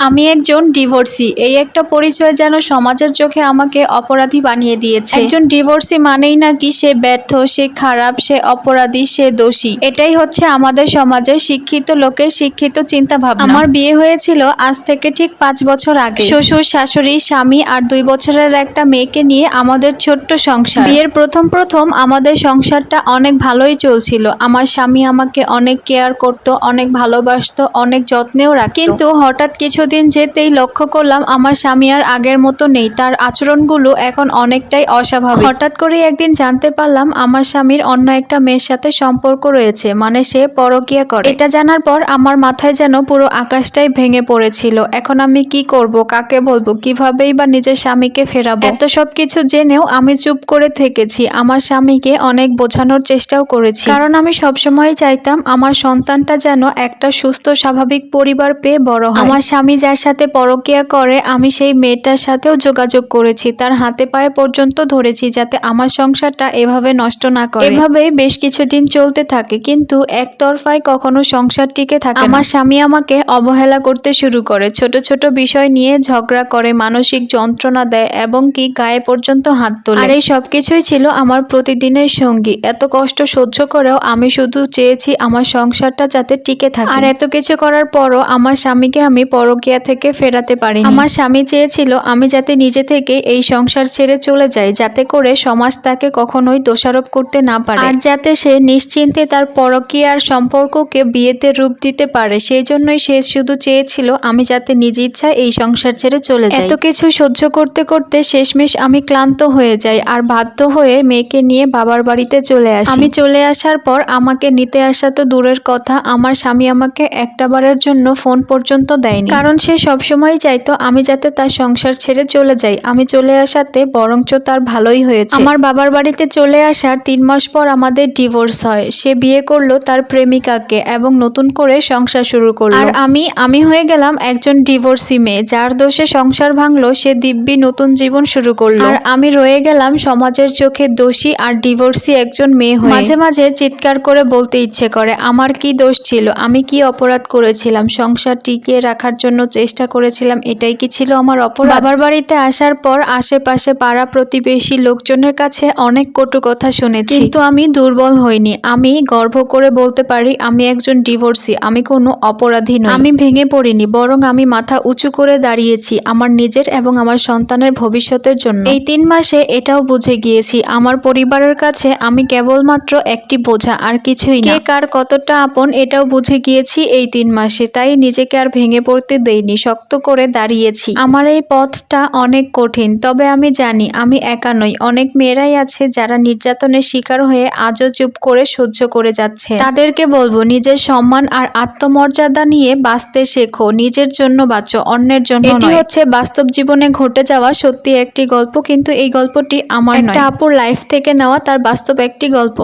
আমি একজন ডিভোর্সি। এই একটা পরিচয় যেন সমাজের চোখে আমাকে অপরাধী বানিয়ে দিয়েছে। একজন ডিভোর্সি মানেই নাকি সে ব্যর্থ, সে খারাপ, সে অপরাধী, সে দোষী। এটাই হচ্ছে আমাদের সমাজে শিক্ষিত লোকের শিক্ষিত চিন্তা ভাবনা আমার বিয়ে হয়েছিল আজ থেকে ঠিক পাঁচ বছর আগে। শ্বশুর, শাশুড়ি, স্বামী আর দুই বছরের একটা মেয়েকে নিয়ে আমাদের ছোট্ট সংসার। বিয়ের প্রথম প্রথম আমাদের সংসারটা অনেক ভালোই চলছিল। আমার স্বামী আমাকে অনেক কেয়ার করত, অনেক ভালোবাসতো, অনেক যত্নেও রাখত। কিন্তু হঠাৎ কিছুদিন যেতেই লক্ষ্য করলাম আমার স্বামী আর আগের মতো নেই। তার আচরণগুলো এখন অনেকটাই অস্বাভাবিক। হঠাৎ করে একদিন জানতে পারলাম আমার স্বামীর অন্য একটা মেয়ের সাথে সম্পর্ক রয়েছে মানে সে পরকিয়া করে। এটা জানার পর আমার মাথায় যেন পুরো আকাশটাই ভেঙে পড়েছিল। এখন আমি কি করব, কাকে বলব, কিভাবেই বা নিজের স্বামীকে ফেরাবো? এত সব কিছু জেনেও আমি চুপ করে থেকেছি। আমার স্বামীকে অনেক বোঝানোর চেষ্টাও করেছি। কারণ আমি সবসময় চাইতাম আমার সন্তানটা যেন একটা সুস্থ, স্বাভাবিক পরিবার পেয়ে বড় হয়। আমার স্বামী যার সাথে পরকিয়া করে, আমি সেই মেয়েটার সাথেও যোগাযোগ করেছি। তার হাতে পায়ে পর্যন্ত ধরেছি যাতে আমার সংসারটা এভাবে নষ্ট না করে। এভাবেই বেশ কিছুদিন চলতে থাকে, কিন্তু একতরফায় কখনো সংসার টিকে থাকে আমার স্বামী আমাকে অবহেলা করতে শুরু করে, ছোট ছোট বিষয় নিয়ে ঝগড়া করে, মানসিক যন্ত্রণা দেয় এবং কি গায়ে পর্যন্ত হাত তোলে। আর এই সবকিছুই ছিল আমার প্রতিদিনের সঙ্গী। এত কষ্ট সহ্য করেও আমি শুধু চেয়েছি আমার সংসারটা যাতে টিকে থাকে। আর এত কিছু করার পরও আমার স্বামীকে আমি পরকিয়া থেকে ফেরাতে পারি আমার স্বামী চেয়েছিল আমি যাতে নিজে থেকে এই সংসার ছেড়ে চলে যাই যাতে করে সমাজ তাকে কখনোই দোষারোপ করতে না পারে। আর যাতে সে নিশ্চিন্তে তার পরকীয়ার সম্পর্ককে বিয়েতে রূপ দিতে পারে সেই জন্যই সে শুধু চেয়েছিল আমি যাতে নিজ ইচ্ছা এই সংসার ছেড়ে চলে যাই। এত কিছু সহ্য করতে করতে শেষমেশ আমি ক্লান্ত হয়ে যাই আর বাধ্য হয়ে মেয়েকে নিয়ে বাবার বাড়িতে চলে আসি। আমি চলে আসার পর আমাকে নিতে আসা তো দূরের কথা আমার স্বামী আমাকে একটা বারের জন্য ফোন পর্যন্ত দেয়নি। কারণ সে সবসময় চাইতো আমি যাতে তার সংসার ছেড়ে চলে যাই। আমি চলে আসাতে বরঞ্চ তার ভালোই হয়েছে। আমার বাবার বাড়িতে চলে আসার তিন মাস পর আমাদের ডিভোর্স হয়। সে বিয়ে করল তার প্রেমিকাকে এবং নতুন করে সংসার শুরু করল। আর আমি আমি হয়ে গেলাম একজন ডিভোর্সি মেয়ে। যার দোষে সংসার ভাঙলো, সে দিব্যি নতুন জীবন শুরু করল। আর আমি রয়ে গেলাম সমাজের চোখে দোষী আর ডিভোর্সি একজন মেয়ে হয়ে। মাঝে মাঝে চিৎকার করে বলতে ইচ্ছে করে, আমার কি দোষ ছিল? আমি কি অপরাধ করেছিলাম? সংসার টিকিয়ে রাখার জন্য চেষ্টা করেছিলাম, এটাই কি ছিল আমার অপরাধ? বাবার বাড়িতে আসার পর আশেপাশে পাড়া প্রতিবেশী লোকজনের কাছে অনেক কটু কথা শুনেছি। কিন্তু আমি দুর্বল হইনি। আমি গর্ব করে বলতে পারি, আমি একজন ডিভোর্সি, আমি কোনো অপরাধী নই। আমি ভেঙে পড়িনি, বরং আমি মাথা উঁচু করে দাঁড়িয়েছি, আমার নিজের এবং আমার সন্তানের ভবিষ্যতের জন্য। এই তিন মাসে এটাও বুঝে গিয়েছি, আমার পরিবারের কাছে আমি কেবলমাত্র একটি বোঝা, আর কিছুই না। কার কতটা আপন, এটাও বুঝে গিয়েছি এই তিন মাসে, তাই নিজেকে আর ভেঙে পড়তে দেইনি শক্ত করে দাঁড়িয়েছি। আমার এই পথটা অনেক কঠিন তবে আমি জানি আমি একা নই। অনেক মেয়েরাই আছে যারা নির্যাতনের শিকার হয়ে আজও চুপ করে সহ্য করে যাচ্ছে। তাদেরকে বলব নিজের সম্মান আর আত্মমর্যাদা নিয়ে বাঁচতে শেখো। নিজের জন্য বাঁচো অন্যের জন্য এটি হচ্ছে বাস্তব জীবনে ঘটে যাওয়া সত্যি একটি গল্প কিন্তু এই গল্পটি আমার একটা আপুর লাইফ থেকে নেওয়া তার বাস্তব একটি গল্প।